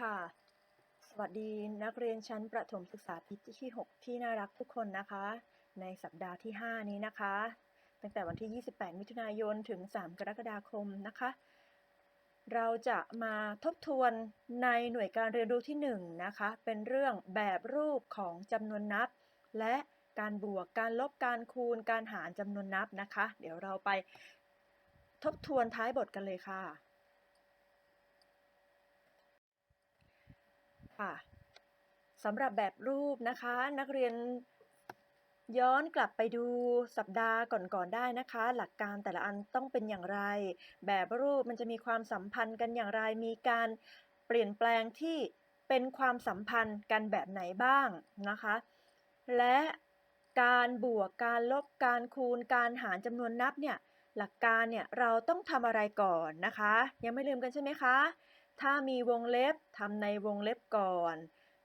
ค่ะ สวัสดีนักเรียนชั้นประถมศึกษาปีที่ 6 ที่น่ารักทุกคนนะคะ ในสัปดาห์ที่ 5 นี้นะคะ ตั้งแต่วันที่ 28 มิถุนายนถึง 3 กรกฎาคมนะคะ เราจะมาทบทวนในหน่วยการเรียนรู้ที่ 1 นะคะ เป็นเรื่องแบบรูปของจำนวนนับ และการบวกการลบการคูณการหารจำนวนนับนะคะ เดี๋ยวเราไปทบทวนท้ายบทกันเลยค่ะ ค่ะสำหรับแบบรูปนะคะ นักเรียนย้อนกลับไปดูสัปดาห์ก่อนๆได้นะคะ หลักการแต่ละอันต้องเป็นอย่างไร แบบรูปมันจะมีความสัมพันธ์กันอย่างไร มีการเปลี่ยนแปลงที่เป็นความสัมพันธ์กันแบบไหนบ้างนะคะ และการบวกการลบการคูณการหารจำนวนนับเนี่ยหลักการเนี่ยเราต้องทำอะไรก่อนนะคะ ยังไม่ลืมกันใช่ไหมคะ ถ้ามีวงเล็บทำในวงเล็บก่อน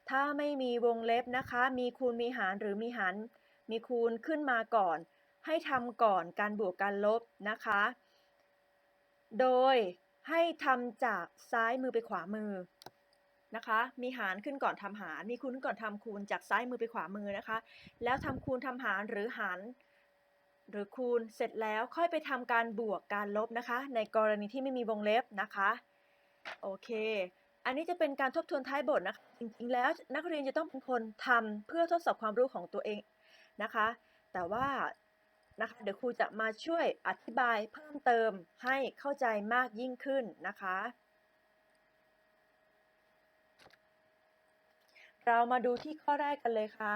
ถ้าไม่มีวงเล็บนะคะ มีคูณมีหารหรือมีหาร มีคูณขึ้นมาก่อน ให้ทำก่อนการบวกการลบนะคะ โดยให้ทำจากซ้ายมือไปขวามือนะคะ มีหารขึ้นก่อนทำหาร มีคูณขึ้นก่อนทำคูณจากซ้ายมือไปขวามือนะคะ แล้วทำคูณทำหารหรือหารหรือคูณเสร็จแล้วค่อยไปทำการบวกการลบนะคะ ในกรณีที่ไม่มีวงเล็บนะคะ โอเค อันนี้จะเป็นการทบทวนท้ายบทนะคะ จริงๆ แล้วนักเรียนจะต้องเป็นคนทำเพื่อทดสอบความรู้ของตัวเองนะคะ แต่ว่านะคะเดี๋ยวครูจะมาช่วยอธิบายเพิ่มเติมให้เข้าใจมากยิ่งขึ้นนะคะ เรามาดูที่ข้อแรกกันเลยค่ะ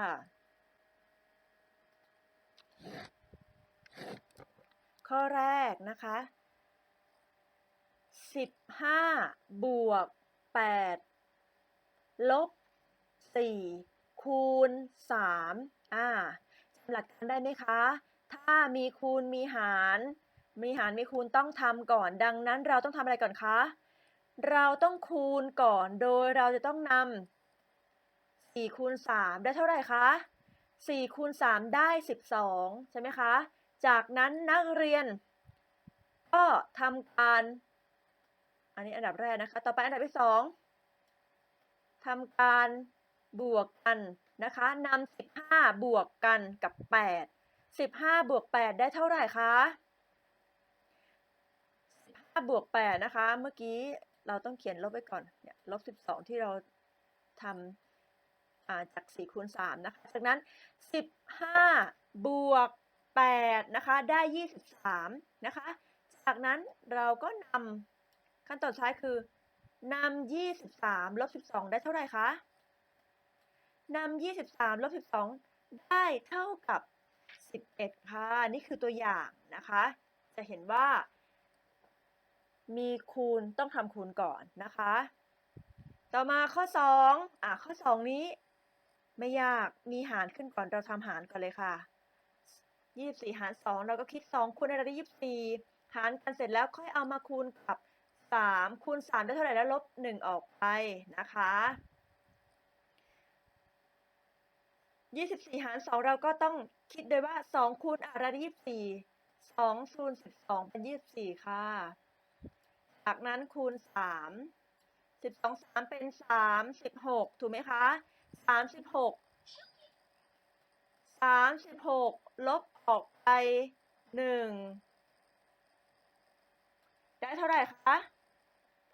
ข้อแรกนะคะ 15บห้าบวก8ลบ4คูณ3อ่าจำหลักการได้ไหมคะ ถ้ามีคูณมีหาร มีหารมีคูณต้องทำก่อน ดังนั้นเราต้องทำอะไรก่อนคะ เราต้องคูณก่อน โดยเราจะต้องนำ4คูณ3ได้เท่าไหร่คะ4คูณ3ได้12ใช่ไหมคะ จากนั้นนักเรียนก็ทำการ อันนี้อันดับแรกนะคะ ต่อไปอันดับที่สองทำการบวกกันนะคะนำสิบห้าบวกกันกับแปดสิบห้าบวกแปดได้เท่าไหร่คะสิบห้าบวกแปดนะคะ เมื่อกี้เราต้องเขียนลบไว้ก่อนเนี่ยลบสิบสองที่เราทำาจากสี่คูณสามนะคะจากนั้นสิบห้าบวกแปดนะคะได้ยี่สิบสามนะคะ จากนั้นเราก็นำ ขั้นตอนสุดท้ายคือนำยี่สิบสามลบสิบสองได้เท่าไหร่คะนำยี่สิบสามลบสิบสองได้เท่ากับสิบเอ็ดค่ะ นี่คือตัวอย่างนะคะ จะเห็นว่า มีคูณต้องทำคูณก่อนนะคะ ต่อมาข้อสองอะ ข้อสองนี้ ไม่ยาก มีหารขึ้นก่อน เราทำหารก่อนเลยค่ะยี่สิบสี่หารสองเราก็คิดสองคูณอะไรได้ยี่สิบสี่หารกันเสร็จแล้วค่อยเอามาคูณกับ 3คูณ3ได้เท่าไหร่แล้วลบ 1 ออกไปนะคะ24 หาร 2 เราก็ต้องคิดโดยว่า 2 คูณอะไรได้24 2คูณ12 เป็น 24 ค่ะ จากนั้นคูณ 3 12 3 เป็น 36 ถูกไหมคะ 36 36 ลบออกไป 1 ได้เท่าไหร่คะ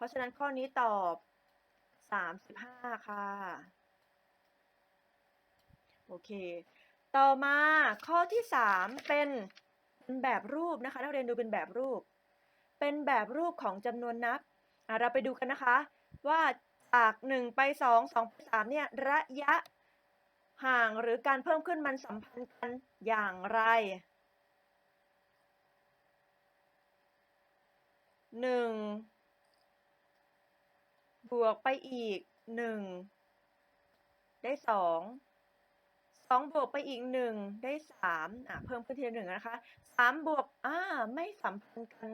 ราะฉะนั้นข้อนี้ตอบ35ค่ะ โอเค ต่อมาข้อที่3เป็นเป็นแบบรูปนะคะ นักเรียนดูเป็นแบบรูป เป็นแบบรูปของจำนวนนับเราไปดูกันนะคะ ว่าจาก1ไป2 2ไป3เนี่ยระยะห่างหรือการเพิ่มขึ้นมันสัมพันธ์กันอย่างไรหนึ่ง วกไปอีกหนึ่งได้สองสองบวกไปอีกหนึ่งได้สามอะเพิ่มขึ้นทีละหนึ่งนะคะสามบวกอ่าไม่สัมพันธ์กัน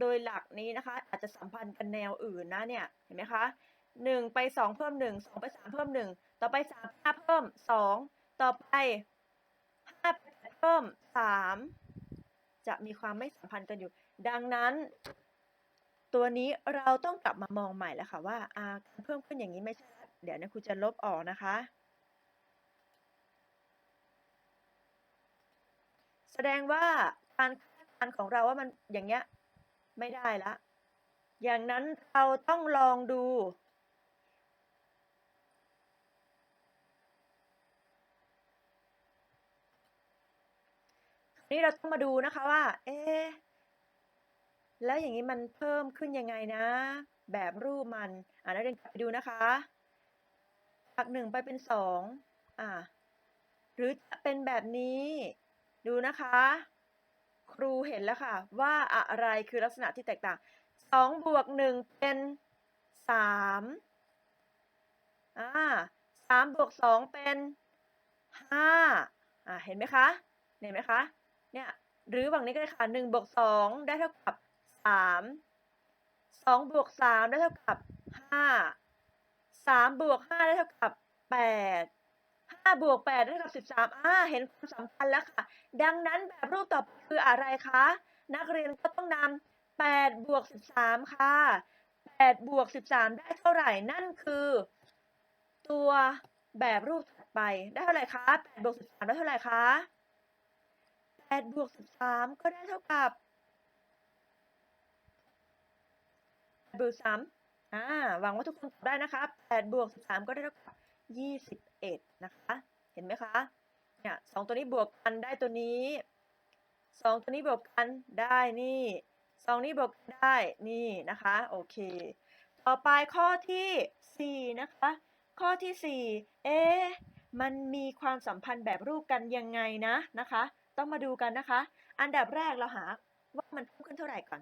โดยหลักนี้นะคะ อาจจะสัมพันธ์กันแนวอื่นนะเนี่ยเห็นไหมคะหนึ่งไปสองเพิ่มหนึ่งสองไปสามเพิ่มหนึ่งต่อไปสามห้าเพิ่มสองต่อไปห้าเพิ่มสามจะมีความไม่สัมพันธ์กันอยู่ ดังนั้น ตัวนี้เราต้องกลับมามองใหม่แล้วค่ะว่าอาการเพิ่มขึ้นอย่างนี้ไม่ใช่แล้วเดี๋ยวนะครูจะลบออกนะคะ แสดงว่าการคาดการณ์ของเราว่ามันอย่างเงี้ยไม่ได้ละ อย่างนั้นเราต้องลองดูนี่เราต้องมาดูนะคะว่า เอ๊ แล้วอย่างนี้มันเพิ่มขึ้นยังไงนะ แบบรูปมัน อ่านักเรียนไปดูนะคะจากหนึ่งไปเป็นสองอ่าหรือจะเป็นแบบนี้ดูนะคะ ครูเห็นแล้วค่ะ ว่าอะไรคือลักษณะที่แตกต่างสองบวกหนึ่งเป็นสามอ่าสามบวกสองเป็นห้าอ่าเห็นไหมคะ เห็นไหมคะ เนี่ย หรือฝั่งนี้ก็ได้ค่ะหนึ่งบวกสองได้เท่ากับ สามสองบวกสามได้เท่ากับห้าสามบวกห้าได้เท่ากับแปดห้าบวกแปดได้เท่ากับสิบสามอ่าเห็นความสำคัญแล้วค่ะ ดังนั้นแบบรูปต่อไปคืออะไรคะ นักเรียนก็ต้องนำแปดบวกสิบสามค่ะแปดบวกสิบสามได้เท่าไหร่นั่นคือ ตัวแบบรูปถัดไปได้เท่าไหร่คะแปดบวกสิบสามได้เท่าไหร่คะแปดบวกสิบสามก็ได้เท่ากับ แปดบวกสามอ่าหวังว่าทุกคนตอบได้นะคะแปดบวกสิบสามก็ได้เท่ากับยี่สิบเอ็ดนะคะ เห็นไหมคะ เนี่ยสองตัวนี้บวกกันได้ตัวนี้สองตัวนี้บวกกันได้นี่สองนี้บวกได้นี่นะคะ โอเค ต่อไปข้อที่สี่นะคะ ข้อที่สี่เอ๊ะมันมีความสัมพันธ์แบบรูปกันยังไงนะนะคะ ต้องมาดูกันนะคะ อันดับแรกเราหาว่ามันเพิ่มขึ้นเท่าไหร่ก่อน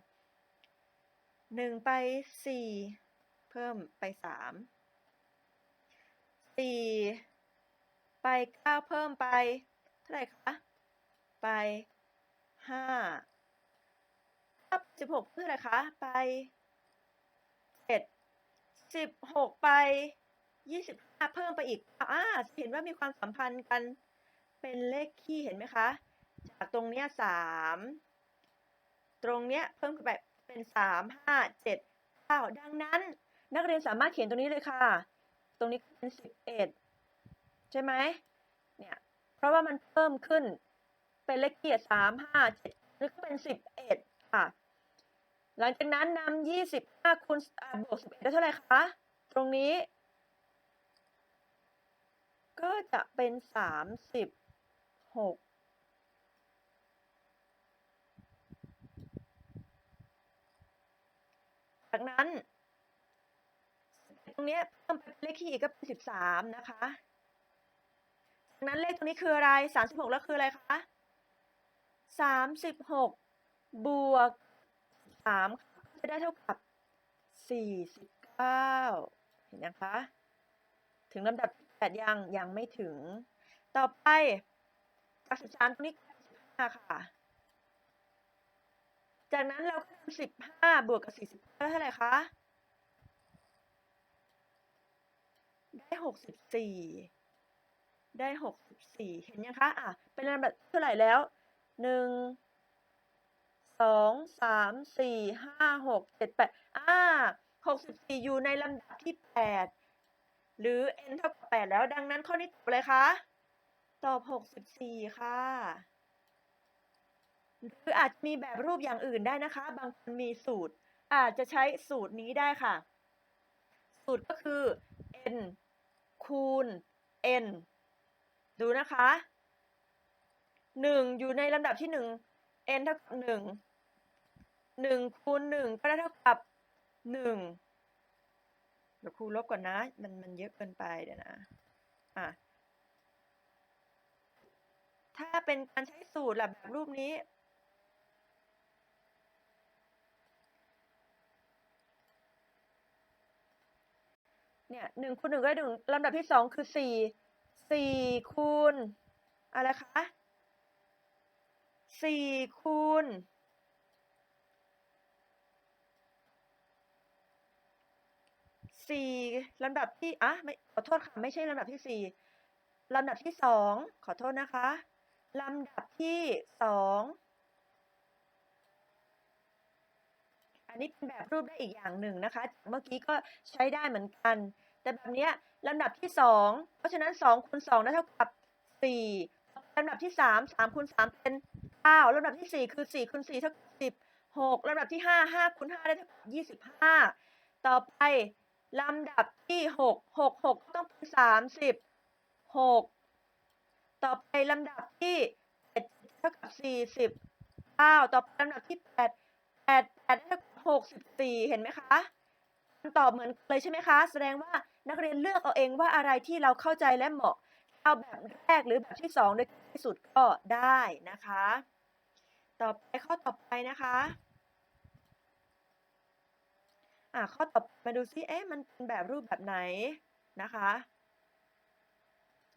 หนึ่งไปสี่เพิ่มไปสามสี่ไปเก้าเพิ่มไป เท่าไหร่คะ ไปห้าสิบหกเท่าไรคะ ไปเจ็ดสิบหกไปยี่สิบห้าเพิ่มไปอีกอ่าเห็นว่ามีความสัมพันธ์กันเป็นเลขคี่เห็นไหมคะ จากตรงเนี้ยสามตรงเนี้ยเพิ่มขึ้นไป เป็น 3 5 7 9 ดังนั้น นักเรียนสามารถเขียนตรงนี้เลยค่ะ ตรงนี้เป็น 11 ใช่ไหมเนี่ยเพราะว่ามันเพิ่มขึ้นเป็นเลขเกียร์3 5 7นี่ก็เป็น 11 ค่ะ หลังจากนั้นนำ25คูณบวก11ได้เท่าไหร่คะตรงนี้ ก็จะเป็น 36 จากนั้น ตรงนี้เพิ่มเป็นเลขคี่อีกก็เป็นสิบสามนะคะจากนั้นเลขตรงนี้คืออะไรสามสิบหกแล้วคืออะไรคะสามสิบหกบวกสามจะได้เท่ากับสี่สิบเก้าเห็นยังคะถึงลำดับแปดยังยังไม่ถึง ต่อไปจากสิบสามตรงนี้สิบห้าค่ะ จากนั้นเราก็ทำสิบห้าบวกกับสี่สิบเท่าไหร่คะ ได้หกสิบสี่ได้หกสิบสี่เห็นยังคะ อะ เป็นลำดับเท่าไหร่แล้วหนึ่งสองสามสี่ห้าหกเจ็ดแปดอ่าหกสิบสี่อยู่ในลำดับที่แปดหรือ n เท่ากับแปดแล้ว ดังนั้นข้อนี้ตอบอะไรคะ ตอบหกสิบสี่ค่ะ หรืออาจมีแบบรูปอย่างอื่นได้นะคะ บางคนมีสูตร อาจจะใช้สูตรนี้ได้ค่ะ สูตรก็คือ n คูณ n ดูนะคะหนึ่งอยู่ในลำดับที่หนึ่ง n เท่ากับหนึ่งหนึ่งคูณหนึ่งก็ได้เท่ากับหนึ่งเดี๋ยวครูลบก่อนนะ มันมันเยอะเกินไปเดี๋ยวนะ อะ ถ้าเป็นการใช้สูตรแบบรูปนี้ เนี่ยหนึ่งคูณหนึ่งก็ได้หนึ่งลำดับที่สองคือสี่สี่คูณอะไรคะสี่คูณสี่ลำดับที่อะไม่ขอโทษค่ะไม่ใช่ลำดับที่สี่ลำดับที่สองขอโทษนะคะลำดับที่สอง อันนี้เป็นแบบรูปได้อีกอย่างหนึ่งนะคะ เมื่อกี้ก็ใช้ได้เหมือนกัน แต่แบบเนี้ยลำดับที่สองเพราะฉะนั้นสองคูณสองได้เท่ากับสี่ลำดับที่สามสามคูณสามเป็นเก้าลำดับที่สี่คือสี่คูณสี่เท่ากับสิบหกลำดับที่ห้าห้าคูณห้าได้เท่ากับยี่สิบห้าต่อไปลำดับที่หกหกหกต้องเป็นสามสิบหกต่อไปลำดับที่เจ็ดเท่ากับสี่สิบเก้าต่อไปลำดับที่แปดแปดแปดได้เท่ากับ หกสิบสี่เห็นไหมคะคำตอบเหมือนเลยใช่ไหมคะ แสดงว่านักเรียนเลือกเอาเองว่าอะไรที่เราเข้าใจและเหมาะ เอาแบบแรกหรือแบบที่สองโดยที่สุดก็ได้นะคะ ต่อไปข้อต่อไปนะคะอ่าข้อต่อมาดูซิเอ๊ะมันเป็นแบบรูปแบบไหนนะคะ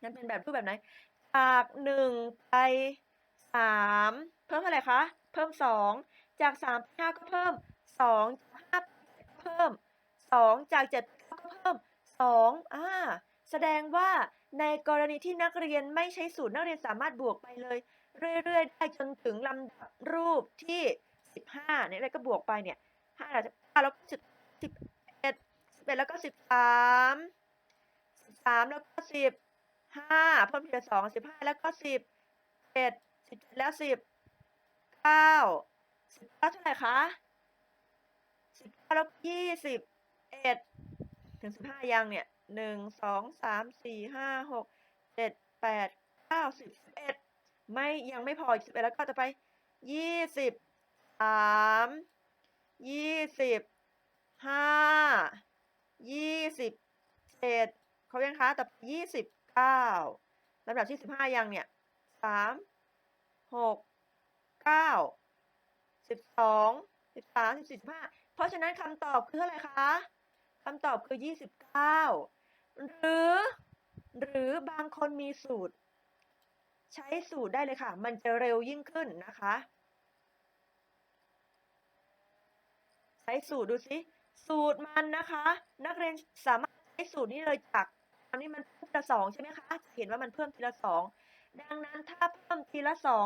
มันเป็นแบบรูปแบบไหนจากหนึ่งไปสามเพิ่มเท่าไหร่คะ เพิ่มสองจากสามไปห้าก็เพิ่ม สองห้าเพิ่มสองจากเจ็ดเพิ่มสองอ่าแสดงว่าในกรณีที่นักเรียนไม่ใช้สูตรนักเรียนสามารถบวกไปเลย เรื่อยๆ ได้จนถึงลำดับรูปที่สิบห้าเนี่ยอะไรก็บวกไปเนี่ยห้าแล้วก็สิบสิบเอ็ดสิบเอ็ดแล้วก็สิบสามสามแล้วก็สิบห้าเพิ่มทีละสองสิบห้าแล้วก็สิบเอ็ดสิบแล้วสิบเก้าสิบเก้าเท่าไหร่คะ สิบเก้าแล้วยี่สิบเอ็ดถึงสิบห้ายังเนี่ยหนึ่งสองสามสี่ห้าหกเจ็ดแปดเก้าสิบสิบเอ็ดไม่ยังไม่พออีกสิบเอ็ดแล้วก็จะไปยี่สิบสามยี่สิบห้ายี่สิบเจ็ดเขายังคะแต่ยี่สิบเก้าลำดับที่สิบห้ายังเนี่ยสามหกเก้าสิบสองสิบสามสิบสี่สิบห้า เพราะฉะนั้นคำตอบคืออะไรคะคำตอบคือยี่สิบเก้าหรือ หรือบางคนมีสูตร ใช้สูตรได้เลยค่ะ มันจะเร็วยิ่งขึ้นนะคะ ใช้สูตรดูสิ สูตรมันนะคะ นักเรียนสามารถใช้สูตรนี้เลยจากอันนี้มันเพิ่มทีละสองใช่ไหมคะ จะเห็นว่ามันเพิ่มทีละสอง ดังนั้นถ้าเพิ่มทีละสอง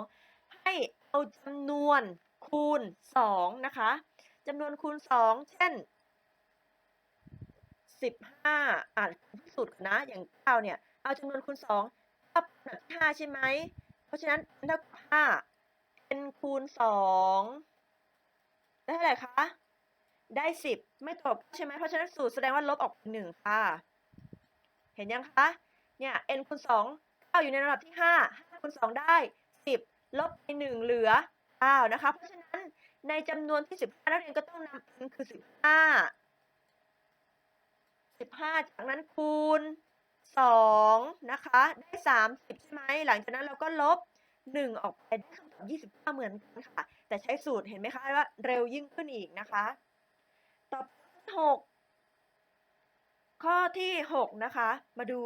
ให้เอาจำนวนคูณสองนะคะ จำนวนคูณสองเช่นสิบห้าอ่านสูตรก่อนะ อย่างเก้าเนี่ย เอาจำนวนคูณสองถ้าเป็นแบบที่ห้าใช่ไหม เพราะฉะนั้นเท่ากับห้า n คูณสองได้เท่าไหร่คะ ได้สิบไม่ตกใช่ไหม เพราะฉะนั้นสูตรแสดงว่าลบออกหนึ่งค่ะ เห็นยังคะ เนี่ย n คูณสองเก้าอยู่ในระดับที่ห้าห้าคูณสองได้สิบลบไปหนึ่งเหลือเก้านะคะ เพราะฉะนั้น ในจำนวนที่สิบห้านักเรียนก็ต้องนำ n คือสิบห้าสิบห้าจากนั้นคูณสองนะคะ ได้สามสิบใช่ไหมหลังจากนั้นเราก็ลบหนึ่งออกไปได้คำตอบยี่สิบห้าเหมือนกันค่ะ แต่ใช้สูตรเห็นไหมคะว่าเร็วยิ่งขึ้นอีกนะคะ ต่อหกข้อที่หกนะคะ มาดู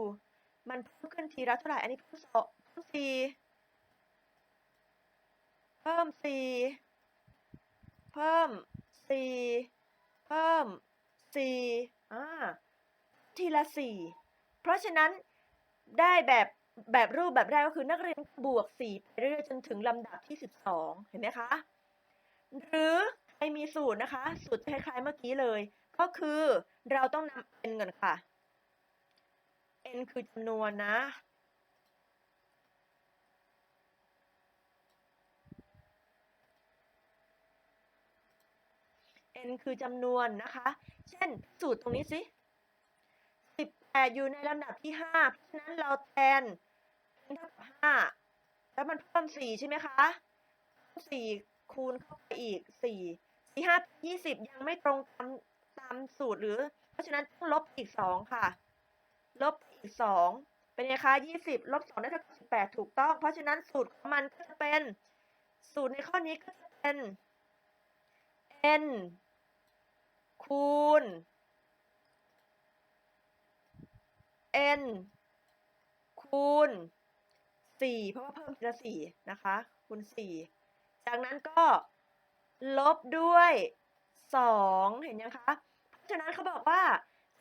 มันเพิ่มขึ้นทีละเท่าไหร่ อันนี้เพิ่มสองเพิ่มสี่เพิ่มสี่ เพิ่มสี่เพิ่มสี่อ่าทีละสี่เพราะฉะนั้นได้แบบแบบรูปแบบแรกก็คือนักเรียนบวกสี่ไปเรื่อยจนถึงลำดับที่สิบสองเห็นไหมคะหรือใครมีสูตรนะคะ สูตรคล้ายๆเมื่อกี้เลย ก็คือเราต้องนำ n ก่อนค่ะ n คือจำนวนนะ n คือจำนวนนะคะ เช่นสูตรตรงนี้สิ18อยู่ในลำดับที่5เพราะฉะนั้นเราแทน n เท่ากับ5แล้วมันเพิ่ม4ใช่ไหมคะเพิ่ม4คูณเข้าไปอีก4 4 5 20ยังไม่ตรงตามตามสูตรหรือ เพราะฉะนั้นต้องลบอีก2ค่ะ ลบอีก2เป็นไงคะ20ลบ2ได้เท่ากับ18ถูกต้อง เพราะฉะนั้นสูตรของมันก็จะเป็นสูตรในข้อนี้ก็จะเป็น n คูณ n คูณ 4 เพราะว่าเพิ่มทีละ4นะคะ คูณ 4 จากนั้นก็ลบด้วย 2 เห็นยังคะ เพราะฉะนั้นเขาบอกว่า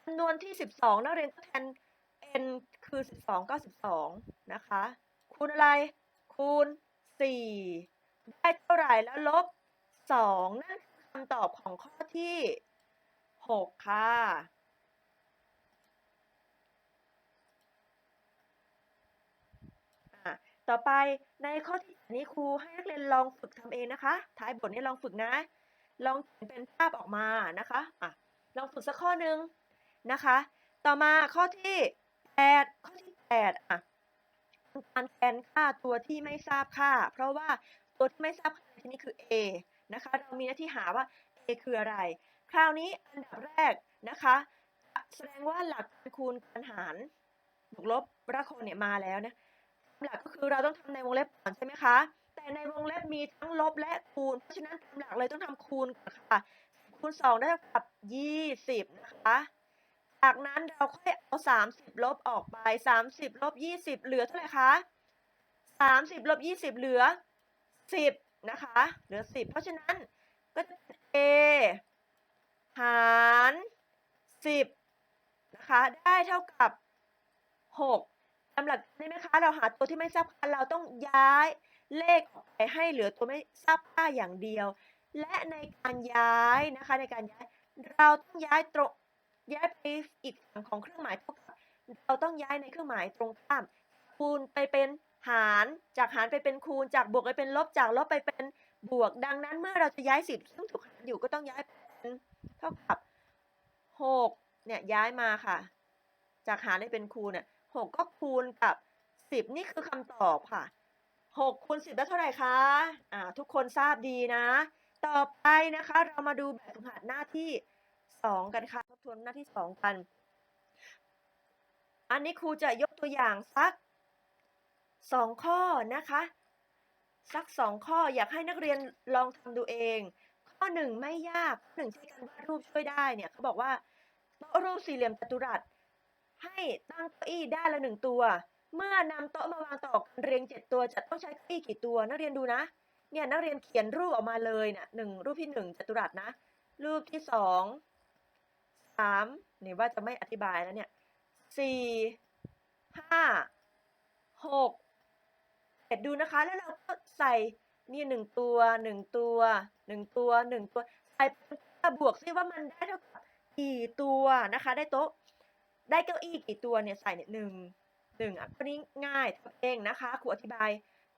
จำนวนที่ 12 นักเรียนก็แทน n คือ 12ก็12 นะคะ คูณอะไร คูณ 4 ได้เท่าไหร่แล้วลบ 2 นั่นคือคำตอบของข้อที่ หกค่ะ ต่อไปในข้อที่นี้ครูให้นักเรียนลองฝึกทำเองนะคะ ท้ายบทนี้ลองฝึกนะ ลองเขียนเป็นภาพออกมานะคะอะลองฝึกสักข้อหนึ่งนะคะ ต่อมาข้อที่แปดข้อที่แปดอะการแทนค่าตัวที่ไม่ทราบค่า เพราะว่าตัวที่ไม่ทราบค่าที่นี้คือ a นะคะ เรามีหน้าที่หาว่า a คืออะไร คราวนี้อันดับแรกนะคะ แสดงว่าหลักการคูณการหารบวกลบระคนเนี่ยมาแล้วนะหลักก็คือเราต้องทำในวงเล็บก่อนใช่ไหมคะ แต่ในวงเล็บมีทั้งลบและคูณ เพราะฉะนั้นตามหลักเลยต้องทำคูณก่อนค่ะ คูณ 2 ได้เท่ากับ 20 นะคะ จากนั้นเราค่อยเอา 30 ลบออกไป 30 ลบ 20 เหลือเท่าไหร่คะ 30 ลบ 20 เหลือ 10 นะคะ เหลือ 10 เพราะฉะนั้นก็จะเป็น a หาร10นะคะได้เท่ากับ6ตามหลักนี่ไหมคะเราหาตัวที่ไม่ทราบค่าเราต้องย้ายเลขออกไปให้เหลือตัวไม่ทราบค่าอย่างเดียว และในการย้ายนะคะในการย้ายเราต้องย้ายตรงย้ายไปอีกฝั่งของเครื่องหมายเท่ากับเราต้องย้ายในเครื่องหมายตรงข้าม คูณไปเป็นหารจากหารไปเป็นคูณจากบวกไปเป็นลบจากลบไปเป็นบวก ดังนั้นเมื่อเราจะย้ายสิบซึ่งถูกหารอยู่ก็ต้องย้ายเป็น เท่ากับหกเนี่ยย้ายมาค่ะ จากหารได้เป็นคูณเนี่ยหกก็คูณกับสิบนี่คือคำตอบค่ะหกคูณสิบได้เท่าไหร่คะอ่าทุกคนทราบดีนะ ต่อไปนะคะเรามาดูแบบฝึกหัดหน้าที่สองกันค่ะทบทวนหน้าที่สองกัน อันนี้ครูจะยกตัวอย่างสักสองข้อนะคะ สักสองข้ออยากให้นักเรียนลองทำดูเอง ข้อหนึ่งไม่ยากข้อหนึ่งใช้การวาดรูปช่วยได้เนี่ยเขาบอกว่าโต๊ะรูปสี่เหลี่ยมจัตุรัส ให้ตั้งเก้าอี้ด้านละหนึ่งตัว เมื่อนำโต๊ะมาวางต่อกันเรียงเจ็ดตัวจะต้องใช้เก้าอี้กี่ตัว นักเรียนดูนะเนี่ยนักเรียนเขียนรูปออกมาเลยเนี่ยหนึ่งรูปที่หนึ่งจัตุรัสนะ รูปที่สองสามนี่ว่าจะไม่อธิบายแล้วเนี่ยสี่ห้าหกเจ็ดดูนะคะ แล้วเราก็ใส่ นี่หนึ่งตัวหนึ่งตัวหนึ่งตัวหนึ่งตัวใส่บวกซิว่ามันได้เท่ากับกี่ตัวนะคะ ได้โต๊ะได้เก้าอี้กี่ตัวเนี่ยใส่เนี่ยหนึ่งหนึ่งอะก็นี่ง่ายทำเองนะคะครูอธิบาย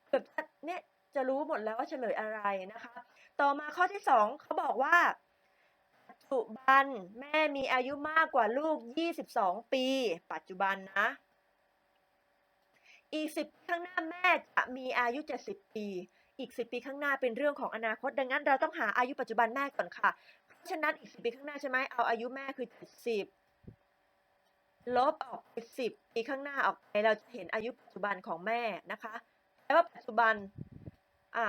เกือบจะเนี่ยจะรู้หมดแล้วว่าเฉลยอะไรนะคะ ต่อมาข้อที่สองเขาบอกว่าปัจจุบันแม่มีอายุมากกว่าลูก 22 ปี ปัจจุบันนะ อีก10ปีข้างหน้าแม่จะมีอายุ 70 ปี อีก 10 ปีข้างหน้าเป็นเรื่องของอนาคต ดังนั้นเราต้องหาอายุปัจจุบันแม่ก่อนค่ะ เพราะฉะนั้นอีก 10 ปีข้างหน้าใช่ไหมเอาอายุแม่คือ70ลบออกไป10ปีข้างหน้าออกไปเราจะเห็นอายุปัจจุบันของแม่นะคะแปลว่าปัจจุบันอะ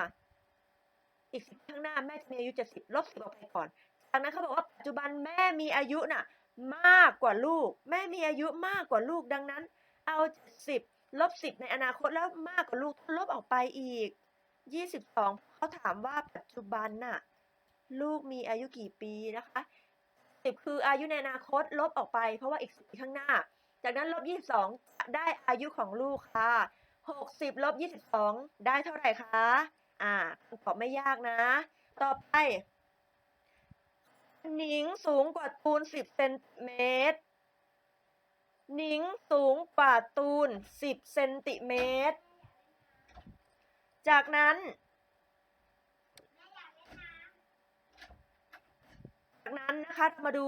อีก10ปีข้างหน้าแม่จะมีอายุ70ลบ10ออกไปก่อนจากนั้นเขาบอกว่าปัจจุบันแม่มีอายุน่ะมากกว่าลูก แม่มีอายุมากกว่าลูกดังนั้น เอา10ลบ10ในอนาคตแล้วมากกว่าลูกลบออกไปอีก 22เขาถามว่าปัจจุบันน่ะลูกมีอายุกี่ปีนะคะ10คืออายุในอนาคตลบออกไป เพราะว่าอีก10ปีข้างหน้า จากนั้นลบ22จะได้อายุของลูกค่ะ 60ลบ22 ได้เท่าไหร่คะอ่าคำตอบไม่ยากนะ ต่อไปหนิงสูงกว่าตูน 10เซนติเมตรหนิงสูงกว่าตูน 10เซนติเมตร จากนั้นจากนั้นนะคะมาดู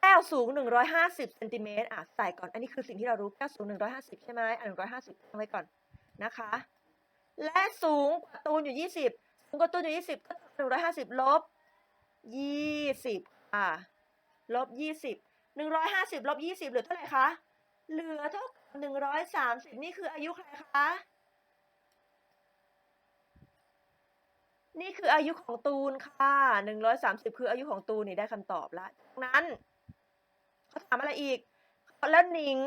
แก้วสูง 150เซนติเมตรอะใส่ก่อน อันนี้คือสิ่งที่เรารู้แก้วสูง 150 ใช่ไหมอะ150ตั้งไว้ก่อนนะคะ และสูงกว่าตูนอยู่ 20 สูงกว่าตูนอยู่ 20 ก็150 ลบ 20 อะ ลบ 20 150 ลบ 20 เหลือเท่าไหร่คะ เหลือเท่ากับ130 นี่คืออายุใครคะ นี่คืออายุของตูนค่ะ130คืออายุของตูนนี่ได้คำตอบละจากนั้นเขาถามอะไรอีก แล้วหนิง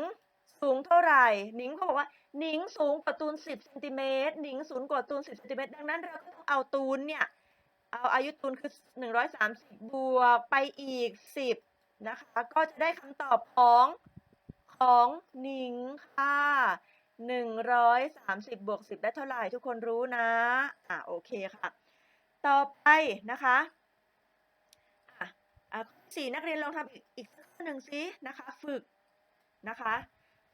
สูงเท่าไหร่ หนิงเขาบอกว่า หนิงสูงกว่าตูน10เซนติเมตร หนิงสูงกว่าตูน10เซนติเมตร ดังนั้นเราก็ต้องเอาตูนเนี่ย เอาอายุตูนคือ130บบวกไปอีก10นะคะ ก็จะได้คำตอบของของหนิงค่ะ130บบวก10ได้เท่าไหร่ทุกคนรู้นะ อะโอเคค่ะ ต่อไปนะคะอะอะข้อที่สี่นักเรียนลองทำอีกอีกสักข้อหนึ่งสินะคะ ฝึกนะคะ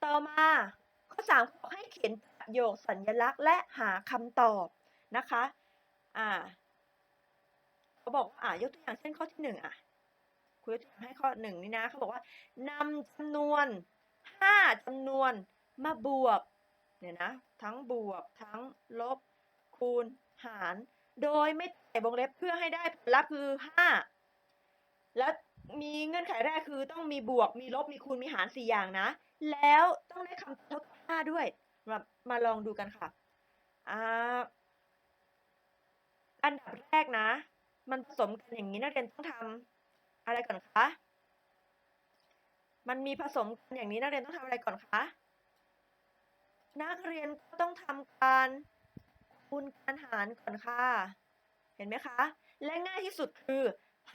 ต่อมาข้อสามเขาให้เขียนประโยคสัญลักษณ์และหาคำตอบนะคะอ่าเขาบอกอ่ายกตัวอย่างเช่นข้อที่หนึ่งอะคุยกตัวอย่างให้ข้อหนึ่งนี่นะเขาบอกว่านำจำนวนห้าจำนวนมาบวกเนี่ยนะทั้งบวกทั้งลบคูณหาร โดยไม่ใส่วงเล็บเพื่อให้ได้ผลลัพธ์คือห้าแล้วมีเงื่อนไขแรกคือต้องมีบวกมีลบมีคูณมีหารสี่อย่างนะ แล้วต้องได้คำตอบห้าด้วย มามาลองดูกันค่ะอ่าอันดับแรกนะ มันผสมกันอย่างนี้นักเรียนต้องทำอะไรก่อนคะมันมีผสมกันอย่างนี้นักเรียนต้องทำอะไรก่อนคะนักเรียนก็ต้องทำการ คูณการหารก่อนค่ะ เห็นไหมคะ และง่ายที่สุดคือ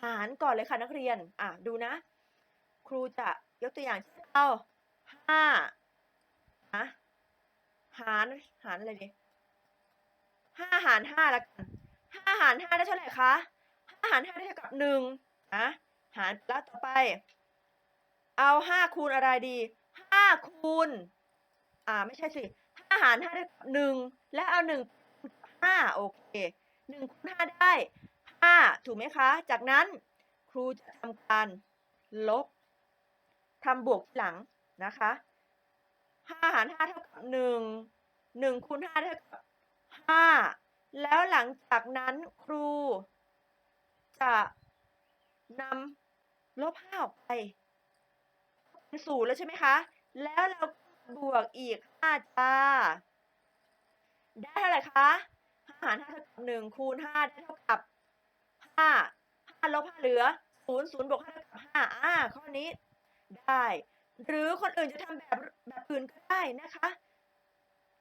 หารก่อนเลยค่ะนักเรียน อะดูนะ ครูจะยกตัวอย่างเอาห้าฮะหารหารอะไรดีห้าหารห้าละกันห้าหารห้าได้เท่าไหร่คะห้าหารห้าได้เท่ากับหนึ่งนะหารแล้วต่อไป เอาห้าคูณอะไรดีห้าคูณ อ่าไม่ใช่สิห้าหารห้าได้หนึ่งและเอาหนึ่ง ห้าโอเคหนึ่งคูณห้าได้ห้าถูกไหมคะ จากนั้นครูจะทำการลบทำบวกทีหลังนะคะห้าหารห้าเท่ากับหนึ่งหนึ่งคูณห้าเท่ากับห้าแล้วหลังจากนั้นครูจะนำลบห้าออกไปเป็นศูนย์แล้วใช่ไหมคะ แล้วเราบวกอีกห้าจ้า ได้เท่าไหร่คะ หารห้าเท่ากับหนึ่งคูณห้าได้เท่ากับห้าห้าลบห้าเหลือศูนย์ศูนย์บวกห้าเท่ากับห้าอ่าข้อนี้ได้ หรือคนอื่นจะทำแบบแบบอื่นก็ได้นะคะ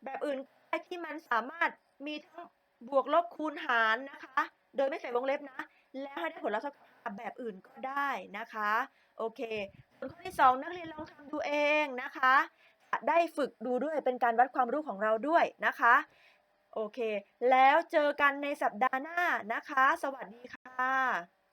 แบบอื่นก็ได้ที่มันสามารถมีทั้งบวกลบคูณหารนะคะ โดยไม่ใส่วงเล็บนะ แล้วให้ได้ผลลัพธ์เท่ากับแบบอื่นก็ได้นะคะ โอเค ส่วนข้อที่สองนักเรียนลองทำดูเองนะคะ ได้ฝึกดูด้วยเป็นการวัดความรู้ของเราด้วยนะคะ โอเค แล้วเจอกันในสัปดาห์หน้านะคะ สวัสดีค่ะ